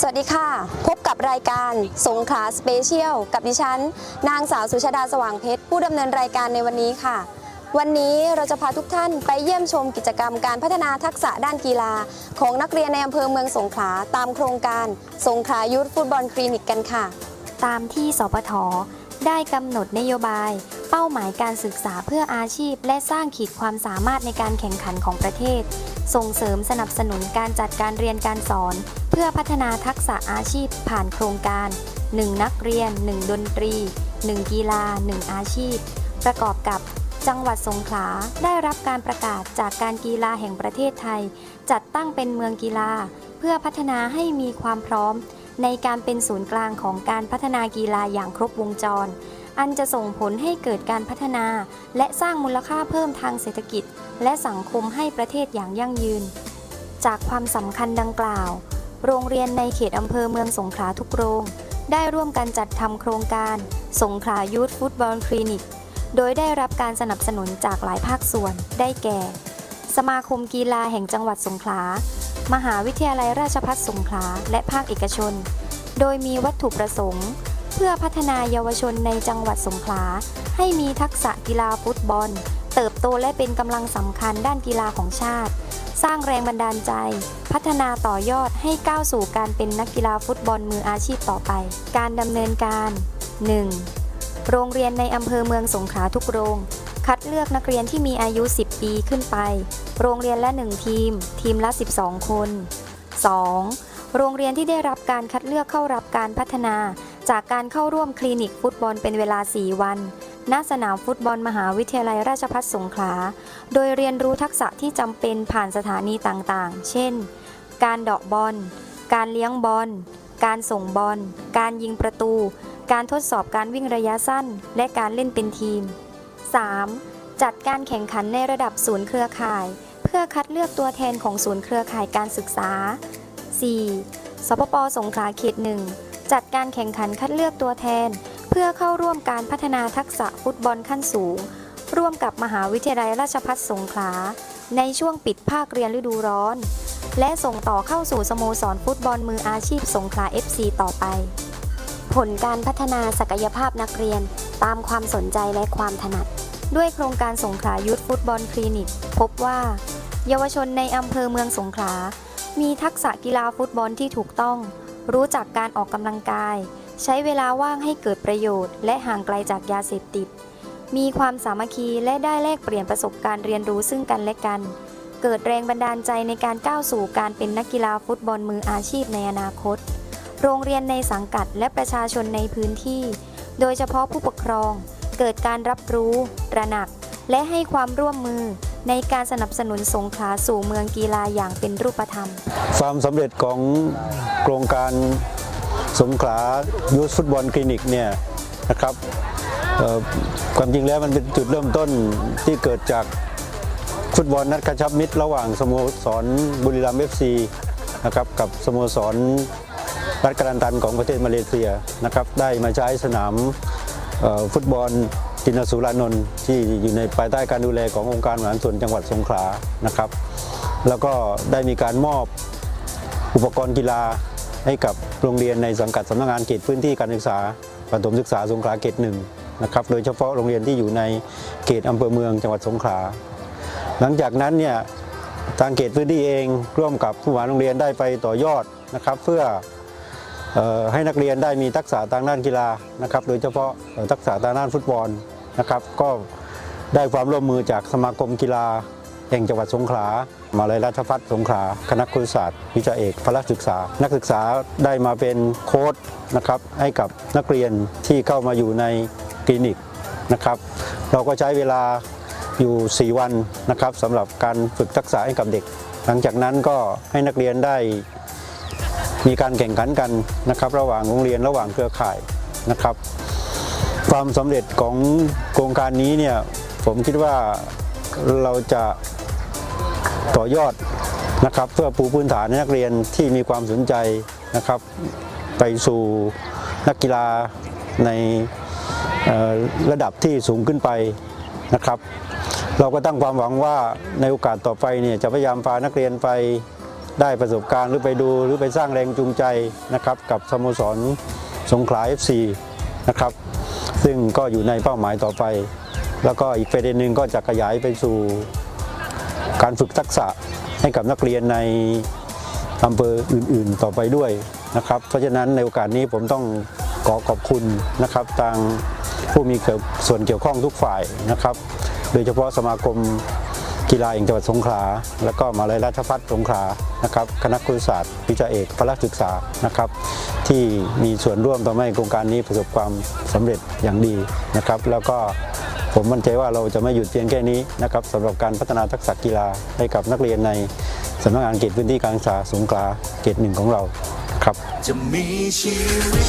สวัสดีค่ะ พบกับรายการสงขลาสเปเชียลกับดิฉัน นางสาวสุชาดาสว่างเพชร ผู้ดำเนินรายการในวันนี้ค่ะ วันนี้เราจะพาทุกท่านไปเยี่ยมชมกิจกรรมการพัฒนาทักษะด้านกีฬา ของนักเรียนในอำเภอเมืองสงขลาตามโครงการสงขลายุทธฟุตบอลคลินิกกันค่ะ ตามที่สปทได้กำหนดนโยบาย เป้าหมายการศึกษาเพื่ออาชีพ และสร้างขีดความสามารถในการแข่งขันของประเทศ ส่งเสริมสนับสนุนการจัดการเรียนการสอน เพื่อพัฒนาทักษะอาชีพผ่านโครงการ 1 นักเรียน 1 ดนตรี 1 กีฬา 1 อาชีพ ประกอบกับจังหวัดสงขลาได้รับการประกาศจากการกีฬาแห่งประเทศไทย จัดตั้งเป็นเมืองกีฬา เพื่อพัฒนาให้มีความพร้อม ในการเป็นศูนย์กลางของการพัฒนากีฬาอย่างครบวงจร อันจะส่งผลให้เกิดการพัฒนา และสร้างมูลค่าเพิ่มทางเศรษฐกิจ และสังคมให้ประเทศอย่างยั่งยืน จากความสำคัญดังกล่าว โรงเรียนในเขตอำเภอเมืองสงขลาทุกโรง ได้ร่วมกันจัดทำโครงการสงขลายูทฟุตบอลคลินิก โดยได้รับการสนับสนุนจากหลายภาคส่วน ได้แก่ สมาคมกีฬาแห่งจังหวัดสงขลา มหาวิทยาลัยราชภัฏสงขลา และภาคเอกชน โดยมีวัตถุประสงค์ เพื่อพัฒนาเยาวชนในจังหวัดสงขลา ให้มีทักษะกีฬาฟุตบอล เติบโตและเป็นกำลังสำคัญด้านกีฬาของชาติ สร้างแรงบันดาลใจ พัฒนาต่อยอดให้ก้าวสู่การเป็นนักกีฬาฟุตบอลมืออาชีพต่อไป การดำเนินการ 1. โรงเรียนในอำเภอเมืองสงขลาทุกโรง คัดเลือกนักเรียนที่มีอายุ 10 ปีขึ้นไป โรงเรียนละ 1 ทีม ทีมละ 12 คน 2. โรงเรียนที่ได้รับการคัดเลือกเข้ารับการพัฒนา จากการเข้าร่วมคลินิกฟุตบอลเป็นเวลา 4 วัน ณ สนามฟุตบอลมหาวิทยาลัยราชภัฏสงขลา โดยเรียนรู้ทักษะที่จำเป็นผ่านสถานีต่างๆ เช่น การเดาะบอล การเลี้ยงบอล การส่งบอล การยิงประตู การทดสอบการวิ่งระยะสั้น และการเล่นเป็นทีม 3. จัดการแข่งขันในระดับศูนย์เครือข่าย เพื่อคัดเลือกตัวแทนของศูนย์เครือข่ายการศึกษา 4. สปปสงขลาเขตหนึ่ง จัดการแข่งขันคัดเลือกตัวแทน เพื่อเข้าร่วมการพัฒนาทักษะฟุตบอลขั้นสูง ร่วมกับมหาวิทยาลัยราชภัฏสงขลา ในช่วงปิดภาคเรียนฤดูร้อน และส่งต่อเข้าสู่สโมสรฟุตบอลมืออาชีพสงขลา FC ต่อไป ผลการพัฒนาศักยภาพนักเรียนตามความสนใจและความถนัด ด้วยโครงการสงขลายุทธฟุตบอลคลินิก พบว่า เยาวชนในอำเภอเมืองสงขลา มีทักษะกีฬาฟุตบอลที่ถูกต้อง รู้จักการออกกำลังกาย ใช้เวลาว่างให้เกิดประโยชน์ และห่างไกลจากยาเสพติด มีความสามัคคีและได้แลกเปลี่ยนประสบการณ์เรียนรู้ซึ่งกันและกัน เกิดแรงบันดาลใจในการก้าวสู่การเป็นนักกีฬาฟุตบอลมืออาชีพในอนาคต โรงเรียนในสังกัดและประชาชนในพื้นที่ โดยเฉพาะผู้ปกครอง เกิดการรับรู้ ระหนัก และให้ความร่วมมือ ในการสนับสนุนสงขลาสู่เมืองกีฬาอย่างเป็นรูปธรรม ความสำเร็จของโครงการสงขลายูทฟุตบอลคลินิกเนี่ยนะครับความจริงแล้วมันเป็นจุดเริ่มต้นที่เกิดจากฟุตบอลนัดกระชับมิตรระหว่างสโมสรบุรีรัมย์เอฟซีนะครับกับสโมสรรัฐกาลันตันของประเทศมาเลเซียนะครับได้มาใช้สนามฟุตบอล จินสุรานนท์ที่อยู่ในภายใต้การดูแลขององค์การบริหารส่วนจังหวัดสงขลานะครับ แล้วก็ได้มีการมอบอุปกรณ์กีฬาให้กับโรงเรียนในสังกัดสำนักงานเขตพื้นที่การศึกษาประถมศึกษาสงขลาเขตหนึ่งนะครับโดยเฉพาะโรงเรียนที่อยู่ในเขตอำเภอเมืองจังหวัดสงขลา หลังจากนั้นเนี่ยทางเขตพื้นที่เองร่วมกับผู้บริหารโรงเรียนได้ไปต่อยอดนะครับ เพื่อให้นักเรียนได้มีทักษะทางด้านกีฬานะครับ โดยเฉพาะทักษะทางด้านฟุตบอล นะครับ ก็ได้ความร่วมมือจากสมาคมกีฬาแห่งจังหวัดสงขลามาเลยราชพัฒสงขลาคณะครุศาสตร์ วิชาเอกพละศึกษา นักศึกษาได้มาเป็นโค้ชนะครับให้กับนักเรียนที่เข้ามาอยู่ในคลินิกนะครับ เราก็ใช้เวลาอยู่ 4 วันนะครับสำหรับการฝึกทักษะให้กับเด็ก หลังจากนั้นก็ให้นักเรียนได้มีการแข่งขันกันนะครับ ระหว่างโรงเรียนระหว่างเครือข่ายนะครับ ความสำเร็จของโครงการนี้เนี่ยผมคิดว่าเราจะต่อยอดนะครับ เพื่อปูพื้นฐานให้นักเรียนที่มีความสนใจนะครับ ไปสู่นักกีฬาในระดับที่สูงขึ้นไปนะครับ เราก็ตั้งความหวังว่าในโอกาสต่อไปเนี่ยจะพยายามพานักเรียนไปได้ประสบการณ์หรือไปดูหรือไปสร้างแรงจูงใจนะครับ กับสโมสรสงขลา FC นะครับ ซึ่งก็อยู่ในเป้าหมายต่อไป แล้วก็อีกประเด็นหนึ่งก็จะขยายไปสู่การฝึกทักษะให้กับนักเรียนในอำเภออื่น ๆ ต่อไปด้วยนะครับ เพราะฉะนั้นในโอกาสนี้ผมต้องขอขอบคุณนะครับทางผู้มีส่วนเกี่ยวข้องทุกฝ่ายนะครับ โดยเฉพาะสมาคมกีฬาแห่งจังหวัดสงขลา แล้วก็มหาลัยราชภัฏสงขลานะครับ คณะครุศาสตร์วิชาเอกพละศึกษานะครับ ที่มีส่วนร่วมทำให้โครงการนี้ประสบความสำเร็จอย่างดีนะครับ แล้วก็ผมมั่นใจว่าเราจะไม่หยุดเพียงแค่นี้นะครับสำหรับการพัฒนาทักษะกีฬาให้กับนักเรียนในสำนักงานเขตพื้นที่การศึกษาสงขลาเขตหนึ่งของเราครับ จะมีชีวิต